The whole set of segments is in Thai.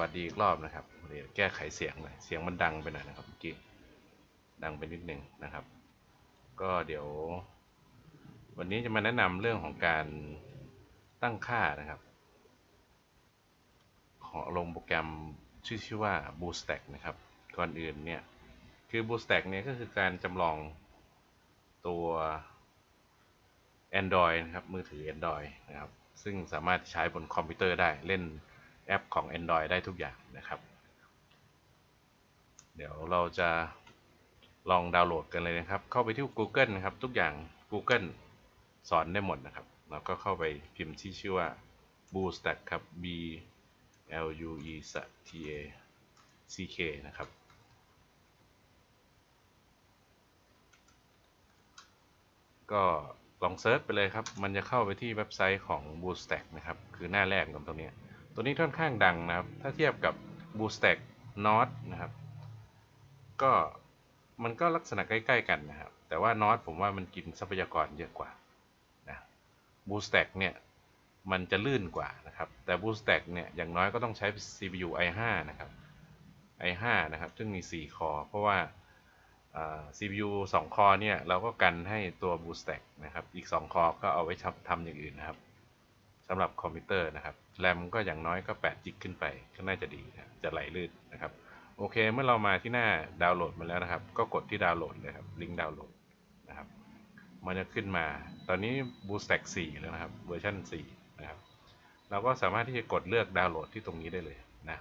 วัสดีอีกรอบนะครับเดี๋ยวแก้ไขเสียงหน่อยเสียงมันดังไปหน่อยนะครับเมื่อกี้ดังไปนิดนึงนะครับ ก็เดี๋ยว วันนี้จะมาแนะนำเรื่องของการตั้งค่านะครับ ของลงโปรแกรมชื่อชื่อว่า BoostStack นะครับ ก่อนอื่นเนี่ย คือ BoostStack เนี่ยก็คือการจำลองตัว Android นะครับ มือถือ Android นะครับ ซึ่งสามารถใช้บนคอมพิวเตอร์ได้เล่น แอปของ Android ได้ทุกอย่างนะครับ เดี๋ยวเราจะลองดาวน์โหลดกันเลยนะครับ เข้าไปที่ Google นะครับ ทุกอย่าง Google สอนได้หมดนะครับ เราก็เข้าไปพิมพ์ที่ชื่อว่า BlueStack ครับ B L U E S T A C K นะครับ ก็ลองเซิร์ชไปเลยครับ มันจะเข้าไปที่เว็บไซต์ของ BlueStack นะครับ คือหน้าแรกของตรงนี้ ตัวนี้ค่อนข้างดังนะครับ ถ้าเทียบกับ BlueStack Node นะครับ ก็มันก็ลักษณะใกล้ ๆ กันนะครับ แต่ว่า Node ผมว่ามันกินทรัพยากรเยอะกว่านะ BlueStack เนี่ยมันจะลื่นกว่านะครับ แต่ BlueStack เนี่ยอย่างน้อยก็ต้องใช้ CPU i5 นะครับ i5 นะครับ ซึ่งมี 4 คอ เพราะว่า CPU 2 คอเนี่ยเราก็กันให้ตัว BlueStack นะครับ อีก 2 คอก็เอาไว้ทำอย่างอื่นนะครับ สำหรับคอมพิวเตอร์นะครับแรมก็อย่างน้อยก็8จิกขึ้นไปก็น่าจะดีนะจะไหลลื่นนะครับโอเค เมื่อเรามาที่หน้าดาวน์โหลดมาแล้วนะครับ ก็กดที่ดาวน์โหลดเลยครับลิงก์ดาวน์โหลดนะครับมันจะขึ้นมา ตอนนี้ BlueStack 4 แล้วนะครับเวอร์ชัน4นะครับเราก็สามารถที่จะกดเลือกดาวน์โหลดที่ตรงนี้ได้เลยนะ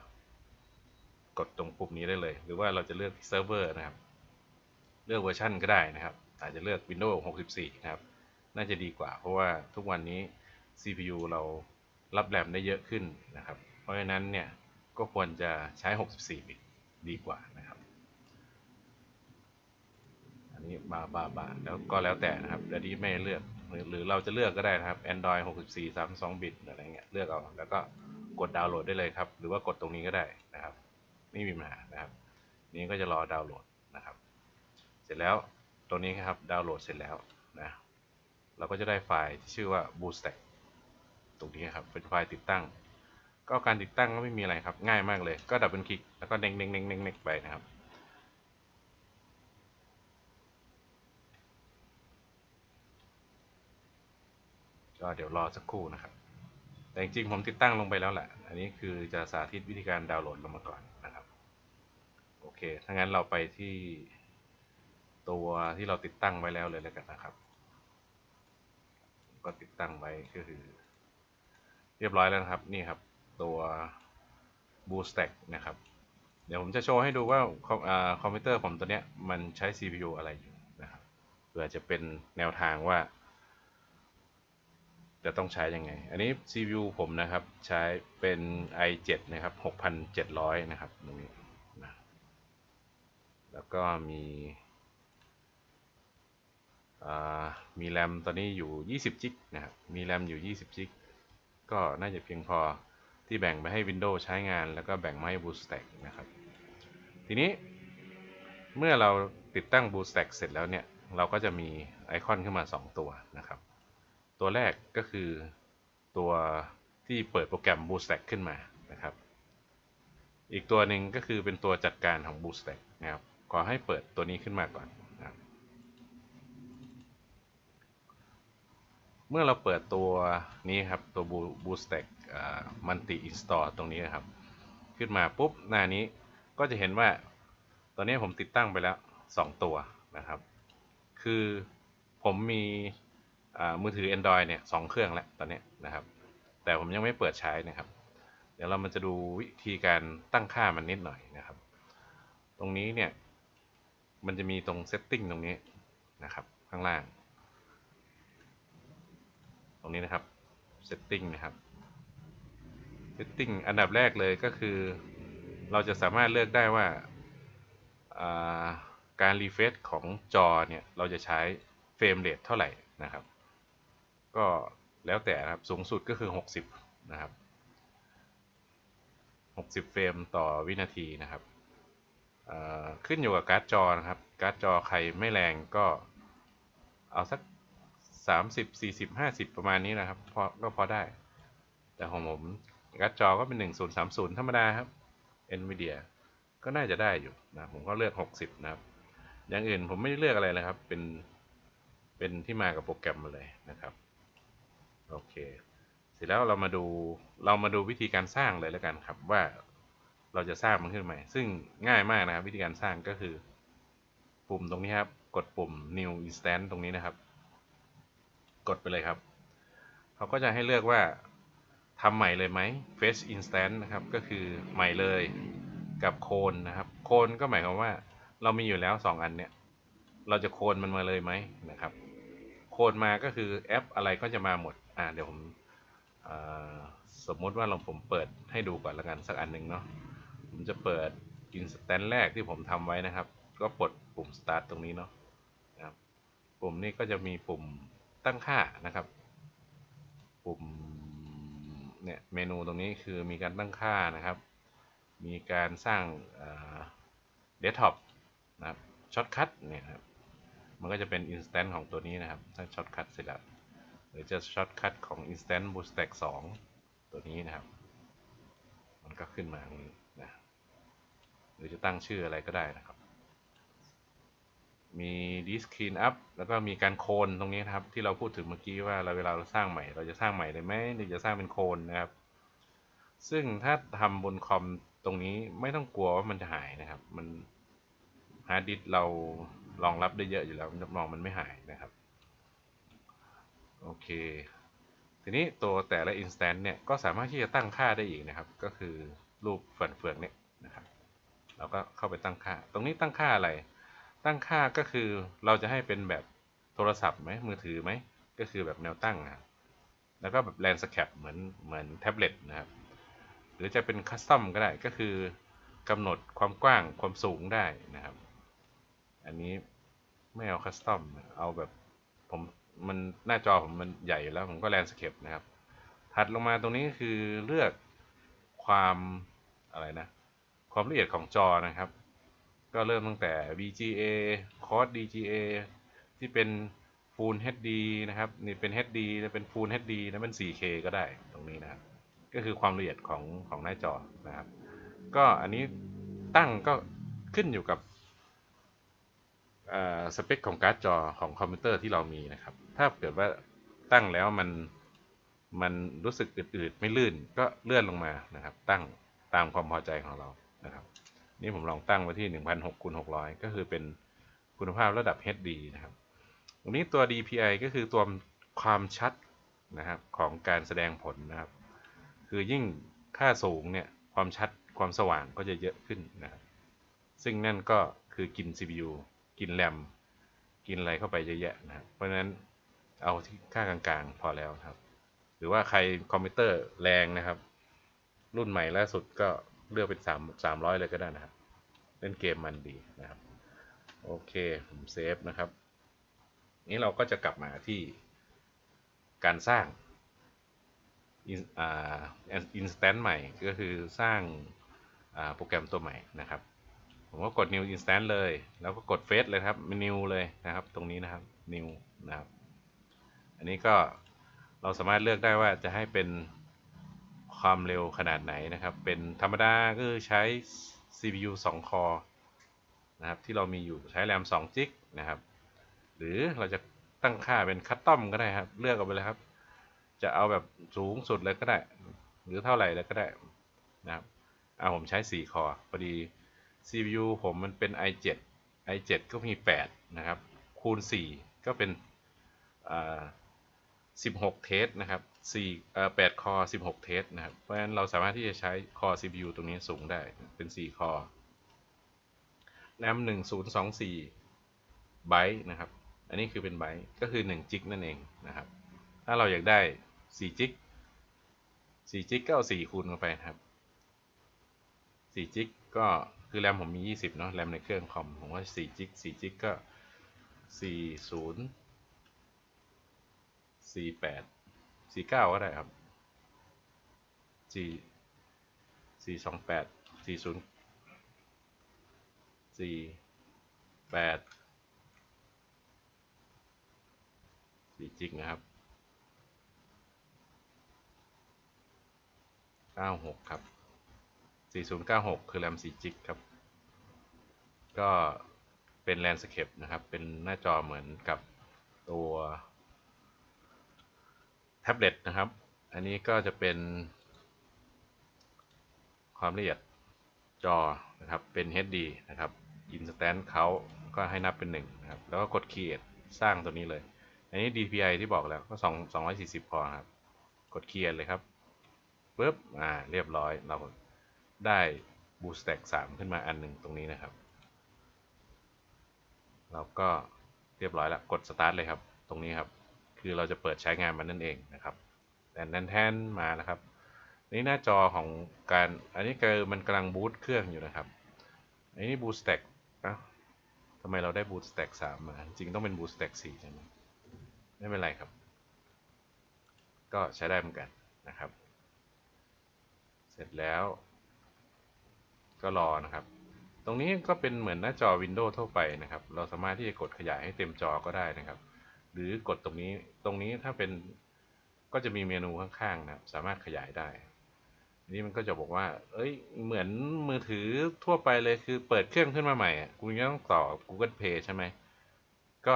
กดตรงปุ่มนี้ได้เลย หรือว่าเราจะเลือกเซิร์ฟเวอร์นะครับ เลือกเวอร์ชันก็ได้นะครับอาจจะเลือก Windows 64 นะครับ น่าจะดีกว่าเพราะว่าทุกวันนี้ CPU เรารับแรมได้เยอะขึ้นนะครับ เพราะฉะนั้นเนี่ยก็ควรจะใช้ 64 บิตดีกว่านะครับ อันนี้บาบาบาแล้วก็แล้วแต่นะครับแต่ดีไม่เลือกหรือเราจะเลือกก็ได้นะครับ Android 64 32 บิตอะไรเงี้ยเลือกเอาแล้วก็กดดาวน์โหลดได้เลยครับ หรือว่ากดตรงนี้ก็ได้นะครับไม่มีปัญหานะครับ นี้ก็จะรอดาวน์โหลดนะครับ เสร็จแล้วตัวนี้ครับดาวน์โหลดเสร็จแล้วนะเราก็จะได้ไฟล์ที่ชื่อว่า BlueStack ตรงนี้ครับเป็นไฟล์ติดตั้ง ก็การติดตั้งก็ไม่มีอะไรครับ ง่ายมากเลย ก็ดับเบิลคลิกแล้วก็เด้งเด้งเด้งเด้งเด้งไปนะครับก็เดี๋ยวรอสักครู่นะครับ แต่จริงๆผมติดตั้งลงไปแล้วแหละ อันนี้คือจะสาธิตวิธีการดาวน์โหลดลงมาก่อนนะครับ โอเค ถ้างั้นเราไปที่ตัวที่เราติดตั้งไว้แล้วเลยแล้วกันนะครับ ก็ติดตั้งไว้ก็คือ รียบร้อยแล้วนะครับนี่ครับ ตัว BlueStack นะครับ เดี๋ยวผมจะโชว์ให้ดูว่าคอมคอมพิวเตอร์ผมตัวเนี้ยมันใช้ CPU อะไรอยู่นะครับเพื่อจะเป็นแนวทางว่า จะต้องใช้ยังไง อันนี้ CPU ผมนะครับใช้เป็น i7 นะครับ 6,700 นะครับตรงนี้นะแล้วก็มีมีแรมตอนนี้อยู่ 20 จิกนะครับ มีแรมอยู่ 20 จิก ก็น่าจะเพียงพอที่แบ่งไปให้ Windows ใช้งาน แล้วก็แบ่งมาให้ BlueStack นะครับ ทีนี้เมื่อเราติดตั้ง BlueStack เสร็จแล้วเนี่ย เราก็จะมีไอคอนขึ้นมา 2 ตัวนะครับ ตัวแรกก็คือตัวที่เปิดโปรแกรม BlueStack ขึ้นมานะครับ อีกตัวหนึ่งก็คือเป็นตัวจัดการของ BlueStack นะครับ ขอให้เปิดตัวนี้ขึ้นมาก่อนนะครับ เมื่อเราเปิดตัวนี้ครับ ตัว BlueStack Multi Install ตรงนี้นครับ ขึ้นมาปุ๊บ หน้านี้ก็จะเห็นว่า ตอนนี้ผมติดตั้งไปแล้ว 2 ตัวนะครับ คือผมมีมือถือ Android เนี่ยสเครื่องแล้วตอนนี้นะครับ แต่ผมยังไม่เปิดใช้นะครับ เดี๋ยวเรามันจะดูวิธีการตั้งค่ามันนิดหน่อยนะครับ ตรงนี้เนี่ย มันจะมีตรง Setting ตรงนี้นะครับ ข้างล่าง ตรงนี้นะครับ Setting นะครับ Setting อันดับแรกเลยก็คือ เราจะสามารถเลือกได้ว่าาการรีเฟรชของจอเนี่ยเราจะใช้เฟรมเรทเท่าไหร่นะครับ ก็แล้วแต่นะครับสูงสุดก็คือ 60 นะครับ 60 เฟรมต่อวินาทีนะครับขึ้นอยู่กับการ์ดจอนะครับ การ์ดจอใครไม่แรงก็เอาสัก 30 40 50ประมาณนี้นะครับพอก็พอได้ แต่ของผมการ์ดจอก็เป็น1030ธรรมดาครับ NVIDIA ก็น่าจะได้อยู่นะผมก็เลือก60นะครับ อย่างอื่นผมไม่ได้เลือกอะไรเลยครับ เป็นเป็นที่มากับโปรแกรมมาเลยนะครับโอเค เสร็จแล้วเรามาดูเรามาดูวิธีการสร้างเลยแล้วกันครับว่าเราจะสร้างมันขึ้นใหม่ ซึ่งง่ายมากนะครับ วิธีการสร้างก็คือ ปุ่มตรงนี้ครับ กดปุ่ม new instant ตรงนี้นะครับ กดไปเลยครับ เขาก็จะให้เลือกว่าทำใหม่เลยไหม fresh instant นะครับก็คือใหม่เลยกับโคนนะครับ โคนก็หมายความว่าเรามีอยู่แล้ว 2 อันเนี่ย เราจะโคนมันมาเลยไหมนะครับ โคนมาก็คือแอปอะไรก็จะมาหมด อ่าเดี๋ยวผมสมมติว่าเราผมเปิดให้ดูก่อนละกันสักอันหนึ่งเนาะ ผมจะเปิด instant แรกที่ผมทำไว้นะครับ ก็ปลดปุ่ม start ตรงนี้เนาะนะครับ ปุ่มนี้ก็จะมีปุ่ม ตั้งค่านะครับ ปุ่มเนี่ยเมนูตรงนี้คือมีการตั้งค่านะครับ มีการสร้างเดสก์ท็อปนะครับช็อตคัทเนี่ยครับมันก็จะเป็น instant ของตัวนี้นะครับ ถ้าช็อตคัทเสร็จแล้วหรือจะช็อตคัทของ instant bootstack 2 ตัวนี้นะครับ มันก็ขึ้นมาตรงนี้นะหรือจะตั้งชื่ออะไรก็ได้นะครับ มีดิสคีนอัพแล้วก็มีการโคนตรงนี้นะครับ ที่เราพูดถึงเมื่อกี้ว่าเราเวลาเราสร้างใหม่ เราจะสร้างใหม่ได้ไหมหรือจะสร้างเป็นโคนนะครับ ซึ่งถ้าทำบนคอมตรงนี้ไม่ต้องกลัวว่ามันจะหายนะครับ มันฮาร์ดดิสเรารองรับได้เยอะอยู่แล้วรับรองมันไม่หายนะครับ โอเค ทีนี้ตัวแต่ละ instant เนี่ยก็สามารถที่จะตั้งค่าได้อีกนะครับ ก็คือรูปเฟืองเนี่ยนะครับ เราก็เข้าไปตั้งค่า ตรงนี้ตั้งค่าอะไร ตั้งค่าก็คือเราจะให้เป็นแบบโทรศัพท์ไหมมือถือไหมก็คือแบบแนวตั้งนะแล้วก็แบบแลนสแคปเหมือนเหมือนแท็บเล็ตนะครับ หรือจะเป็นคัสตอมก็ได้ก็คือกำหนดความกว้างความสูงได้นะครับ อันนี้ไม่เอาคัสตอมเอาแบบผมมันหน้าจอผมมันใหญ่แล้วผมก็แลนสเคปนะครับ ถัดลงมาตรงนี้คือเลือกความอะไรนะ ความละเอียดของจอนะครับ ก็เริ่มตั้งแต่ VGA Quad DGA ที่เป็น Full HD นะครับ นี่เป็น HD แล้วเป็น Full HD แล้วเป็น 4K ก็ได้ตรงนี้นะครับ ก็คือความละเอียดของของหน้าจอนะครับ ก็อันนี้ตั้งก็ขึ้นอยู่กับสเปคของการ์ดจอของคอมพิวเตอร์ที่เรามีนะครับ ถ้าเกิดว่าตั้งแล้วมันมันรู้สึกอืดๆไม่ลื่นก็เลื่อนลงมานะครับ ตั้งตามความพอใจของเรานะครับ นี่ผมลองตั้งไว้ที่1,600คูณ600 ก็คือเป็นคุณภาพระดับ HD นะครับตรงนี้ตัว DPI ก็คือตัวความชัดนะครับของการแสดงผลนะครับ คือยิ่งค่าสูงเนี่ยความชัดความสว่างก็จะเยอะขึ้นนะครับซึ่งนั่นก็คือกิน CPU กินแรมกินอะไรเข้าไปเยอะแยะนะครับเพราะฉะนั้นเอาที่ค่ากลางๆ พอแล้วครับ หรือว่าใครคอมพิวเตอร์แรงนะครับ รุ่นใหม่ล่าสุดก็เลือกเป็น3 300 เลยก็ได้นะครับ เล่นเกมมันดีนะครับ โอเคผมเซฟนะครับ นี้เราก็จะกลับมาที่การสร้างอินสแตนต์ใหม่ก็คือสร้างโปรแกรมตัวใหม่นะครับ ผมก็กด new instant เลย แล้วก็กด face เลยครับ new เลยนะครับ ตรงนี้นะครับ new นะครับ อันนี้ก็เราสามารถเลือกได้ว่าจะให้เป็นความเร็วขนาดไหนนะครับ เป็นธรรมดาก็คือใช้ CPU 2 คอนะครับที่เรามีอยู่ใช้แรม2จิกนะครับ หรือเราจะตั้งค่าเป็นคัสตอมก็ได้ครับ เลือกเอาไปเลยครับ จะเอาแบบสูงสุดเลยก็ได้ หรือเท่าไหร่เลยก็ได้นะครับเอาผมใช้ 4 คอพอดี CPU ผมมันเป็น i7 i7 ก็มี 8 นะครับ คูณ 4 ก็เป็น16 เทสนะครับ 4เอ่อ8คอร์16 เทสนะครับ เพราะฉะนั้นเราสามารถที่จะใช้คอร์ CPU ตรงนี้สูงได้เป็น 4 คอร์แรม1024ไบต์นะครับ อันนี้คือเป็นไบต์ก็คือ1จิกนั่นเองนะครับ ถ้าเราอยากได้4จิก4จิกก็เอา4คูณเข้าไปครับ4จิกก็คคือแรมผมมี 20 เนาะแรมในเครื่องคอมผมว่า4จิก4จิกก็ 40 48 สี่เก้าก็ได้ครับสี่สี่สองแปดสี่ศูนย์สี่แปดสี่จิกนะครับเก้าหกครับสี่ศูนย์เก้าหกคือแรมสี่จิกครับ ก็เป็นแลนสเคปนะครับ เป็นหน้าจอเหมือนกับตัว แท็บเล็ตนะครับ อันนี้ก็จะเป็น ความละเอียดจอนะครับ เป็น HD นะครับ Instant Count ก็ให้นับเป็น1นะครับ แล้วก็กด Create สร้างตัวนี้เลย อันนี้ DPI ที่บอกแล้วก็2 240 พอครับ กด Create เลยครับปุ๊บ อ่า เรียบร้อย เราได้ BlueStack 3ขึ้นมาอันหนึ่งตรงนี้นะครับ เราก็เรียบร้อยแล้ว กด Start เลยครับ ตรงนี้ครับ คือเราจะเปิดใช้งานมันนั่นเองนะครับแทนแทนมาแล้วครับ นี่หน้าจอของการอันนี้คือมันกำลังบูตเครื่องอยู่นะครับอันนี้ BlueStack นะทำไมเราได้ BlueStack 3มมาจริงต้องเป็น BlueStack 4ใช่ไหมไม่เป็นไรครับ ก็ใช้ได้เหมือนกันนะครับ เสร็จแล้วก็รอนะครับ ตรงนี้ก็เป็นเหมือนหน้าจอ Windows ทั่วไปนะครับ เราสามารถที่จะกดขยายให้เต็มจอก็ได้นะครับ หรือกดตรงนี้ตรงนี้ถ้าเป็นก็จะมีเมนูข้างๆนะครับสามารถขยายได้นี่มันก็จะบอกว่า เอ้ย เหมือนมือถือทั่วไปเลยคือเปิดเครื่องขึ้นมาใหม่อะคุณก็ต้องต่อ Google Play ใช่ไหม ก็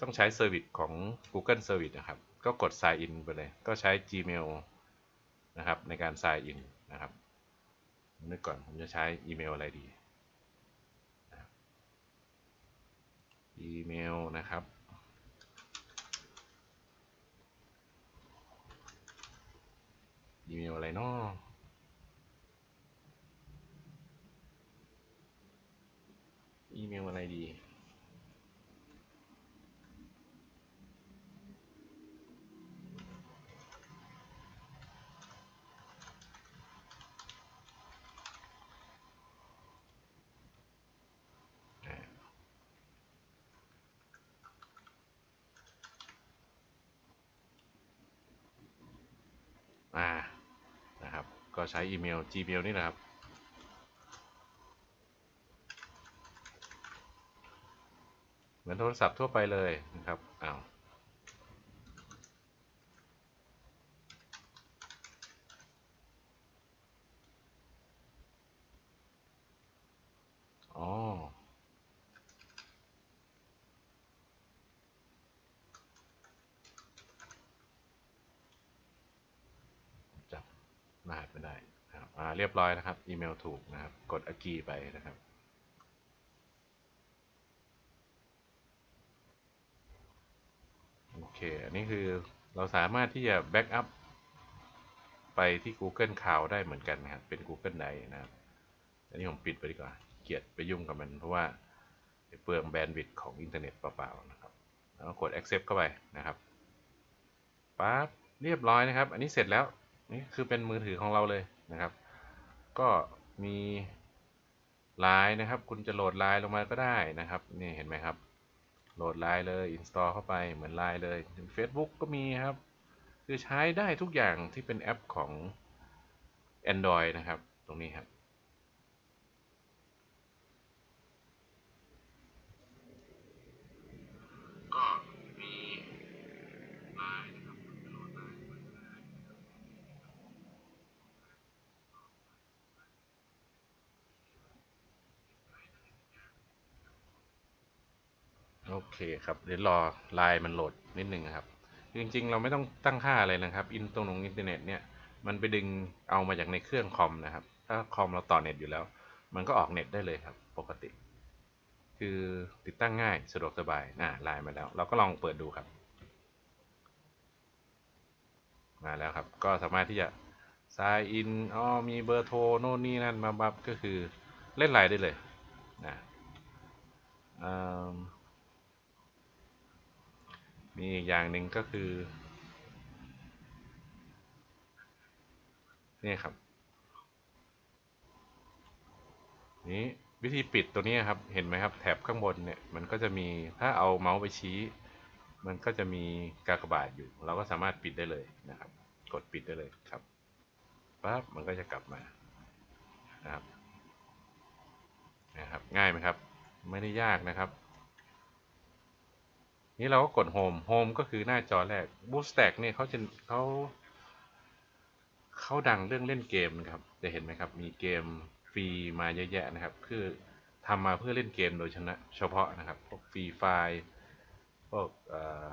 ต้องใช้เซอร์วิสของ Google Service นะครับ ก็กด Sign In ไปเลย ก็ใช้ Gmail นะครับ ในการ Sign In นะครับนึกก่อนผมจะใช้อีเมลอะไรดี อีเมลนะครับ อีเมลอะไรเนาะอีเมลอะไรดี อ่า นะครับ ก็ใช้อีเมล Gmail นี่นะครับ เหมือนโทรศัพท์ทั่วไปเลยนะครับ อ้าว อ๋อ จับ รหัสไม่ได้นะครับอ่าเรียบร้อยนะครับ อีเมลถูกนะครับ กด agree ไปนะครับ โอเค อันนี้คือเราสามารถที่จะแบ็กอัพไปที่ Google Cloud ได้เหมือนกันนะครับ เป็น Google Drive นะครับ อันนี้ผมปิดไปดีกว่า เกลียดไปยุ่งกับมันเพราะว่าเปลืองแบนด์วิดต์ของอินเทอร์เน็ตเปล่าๆนะครับ แล้วกด accept เข้าไปนะครับปั๊บเรียบร้อยนะครับ อันนี้เสร็จแล้ว นี่คือเป็นมือถือของเราเลยนะครับ ก็มีไลน์นะครับ คุณจะโหลดไลน์ลงมาก็ได้นะครับนี่เห็นไหมครับ โหลดไลน์เลย install เข้าไปเหมือนไลน์เลย Facebook ก็มีครับ คือใช้ได้ทุกอย่างที่เป็นแอปของ Android นะครับ ตรงนี้ครับ ก็มีไลน์นะครับโหลดไลน์มาก็ได้ โอเคครับเดี๋ยวรอไลน์มันโหลดนิดนึงครับ จริงๆ เราไม่ต้องตั้งค่าอะไรนะครับ อินตรงลงอินเทอร์เน็ตเนี่ยมันไปดึงเอามาจากในเครื่องคอมนะครับ ถ้าคอมเราต่อเน็ตอยู่แล้ว มันก็ออกเน็ตได้เลยครับ ปกติ คือติดตั้งง่ายสะดวกสบายน่าไลน์มาแล้ว เราก็ลองเปิดดูครับ มาแล้วครับ ก็สามารถที่จะ sign in อ๋อมีเบอร์โทรโน่นนี่นั่นมาบับก็คือเล่นไลน์ได้เลยนะอื มีอีกอย่างหนึ่งก็คือ นี่ครับ นี้วิธีปิดตัวนี้ครับ เห็นไหมครับ แถบข้างบนเนี่ย มันก็จะมี ถ้าเอาเมาส์ไปชี้ มันก็จะมีกากบาทอยู่ เราก็สามารถปิดได้เลยนะครับ กดปิดได้เลยครับปั๊บ มันก็จะกลับมา นะครับ นะครับ ง่ายไหมครับ ไม่ได้ยากนะครับ นี่เราก็กดโฮมโฮมก็คือหน้าจอแรก BoostStack เนี่ยเขาจะเขาเขาดังเรื่องเล่นเกมนะครับ จะเห็นไหมครับ มีเกมฟรีมาเยอะแยะนะครับ คือทำมาเพื่อเล่นเกมโดยชนะเฉพาะนะครับ พวกฟรีไฟล์พวกเอ่อ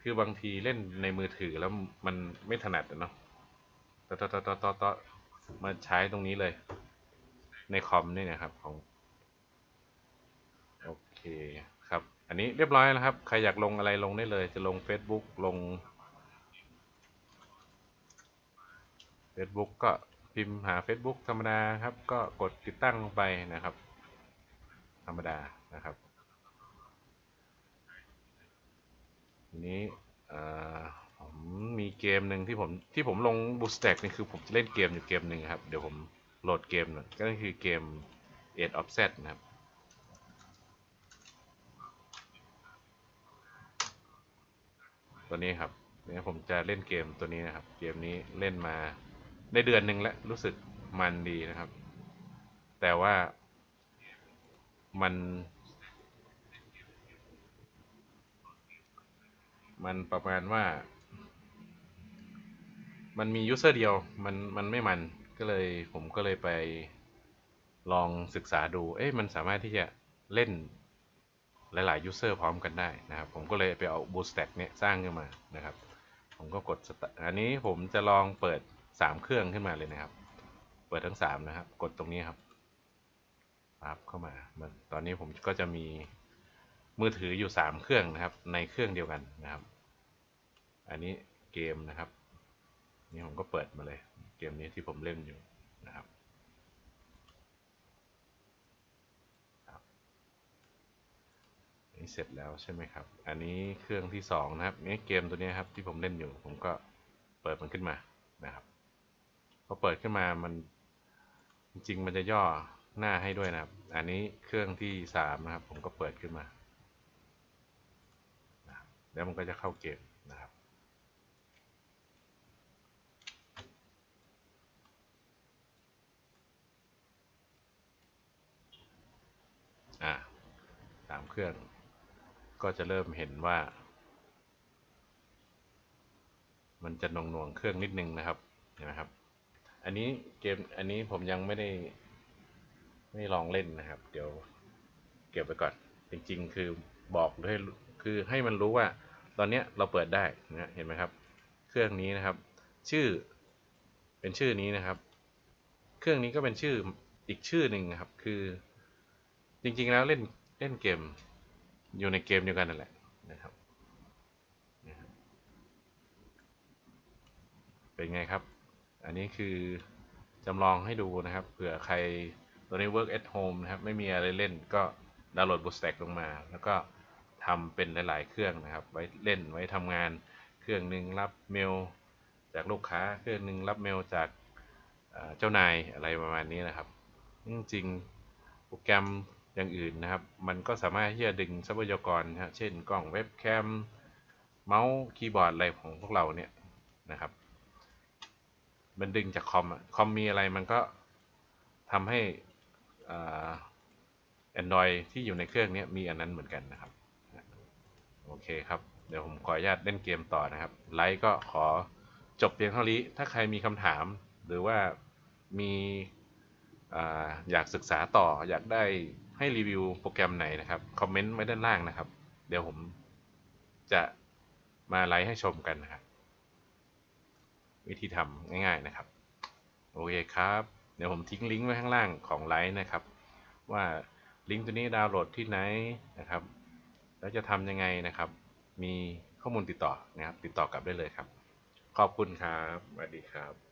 คือบางทีเล่นในมือถือแล้วมันไม่ถนัดเนาะต่อต่อต่อต่อต่อต่อมาใช้ตรงนี้เลย ในคอมนี่นะครับของ โอเค อันนี้เรียบร้อยแล้วครับ ใครอยากลงอะไรลงได้เลย จะลง Facebook ลง Facebook ก็พิมพ์หา Facebook ธรรมดาครับ ก็กดติดตั้งลงไปนะครับ ธรรมดานะครับทีนี้อ่อผมมีเกมหนึ่งที่ผมที่ผมลง Bootstack นี่คือผมจะเล่นเกมอยู่เกมหนึ่งครับ เดี๋ยวผมโหลดเกมหน่อยก็คือเกม Age of Z นะครับ ตัวนี้ครับเนี่ยผมจะเล่นเกมตัวนี้นะครับ เกมนี้เล่นมาได้เดือนหนึ่งแล้วรู้สึกมันดีนะครับ แต่ว่ามัน มันประมาณว่า มันมียูเซอร์เดียวมันมันไม่มันก็เลยผมก็เลยไปลองศึกษาดู เอ๊ะมันสามารถที่จะเล่น หลายๆยูเซอร์พร้อมกันได้นะครับ ผมก็เลยไปเอา Bootstack เนี่ยสร้างขึ้นมานะครับ ผมก็กดอันนี้ผมจะลองเปิด 3 เครื่องขึ้นมาเลยนะครับ เปิดทั้ง 3 นะครับ กดตรงนี้ครับปั๊บเข้ามา ตอนนี้ผมก็จะมีมือถืออยู่ 3 เครื่องนะครับ ในเครื่องเดียวกันนะครับ อันนี้เกมนะครับ นี่ผมก็เปิดมาเลย เกมนี้ที่ผมเล่นอยู่นะครับ นี่เสร็จแล้วใช่ไหมครับ อันนี้เครื่องที่สองนะครับนี่เกมตัวนี้ครับที่ผมเล่นอยู่ ผมก็เปิดมันขึ้นมานะครับพอเปิดขึ้นมามันจริงๆมันจะย่อหน้าให้ด้วยนะครับ อันนี้เครื่องที่สามนะครับ ผมก็เปิดขึ้นมาแล้วมันก็จะเข้าเกมนะครับอ่าสามเครื่อง ก็จะเริ่มเห็นว่า มันจะหน่วงหน่วงเครื่องนิดนึงนะครับเห็นไหมครับ อันนี้เกมอันนี้ผมยังไม่ได้ไม่ลองเล่นนะครับ เดี๋ยวเก็บไปก่อน จริง ๆ คือบอกให้คือให้มันรู้ว่า ตอนเนี้ยเราเปิดได้นะเห็นไหมครับ เครื่องนี้นะครับ ชื่อเป็นชื่อนี้นะครับ เครื่องนี้ก็เป็นชื่ออีกชื่อหนึ่งนะครับ คือจริง ๆ แล้วเล่นเล่นเกม อยู่ในเกมเดียวกันนั่นแหละนะครับเป็นไงครับ อันนี้คือจำลองให้ดูนะครับ เผื่อใครตัวนี้ work at home นะครับ ไม่มีอะไรเล่นก็ดาวน์โหลด Bootstack ลงมา แล้วก็ทำเป็นหลาย ๆ เครื่องนะครับ ไว้เล่นไว้ทำงานเครื่องหนึ่งรับเมลจากลูกค้าเครื่องหนึ่งรับเมลจากเอ่อเจ้านายอะไรประมาณนี้นะครับ จริงๆโปรแกรม อย่างอื่นนะครับ มันก็สามารถที่จะดึงทรัพยากรนะเช่นกล้องเว็บแคม เมาส์คีย์บอร์ดอะไรของพวกเราเนี่ยนะครับ มันดึงจากคอมคอมมีอะไรมันก็ทำให้แอนดรอยที่อยู่ในเครื่องนี้มีอันนั้นเหมือนกันนะครับ โอเคครับ เดี๋ยวผมขออนุญาตเล่นเกมต่อนะครับ ไลฟ์ก็ขอจบเพียงเท่านี้ ถ้าใครมีคำถามหรือว่ามีออยากศึกษาต่ออยากได้ ให้รีวิวโปรแกรมไหนนะครับ คอมเมนต์ไว้ด้านล่างนะครับ เดี๋ยวผมจะมาไลฟ์ให้ชมกันนะครับ วิธีทำง่ายๆนะครับ โอเคครับ เดี๋ยวผมทิ้งลิงก์ไว้ข้างล่างของไลฟ์นะครับ ว่าลิงก์ตัวนี้ดาวน์โหลดที่ไหนนะครับ แล้วจะทำยังไงนะครับ มีข้อมูลติดต่อนะครับ ติดต่อกลับได้เลยครับ ขอบคุณครับสวัสดีครับ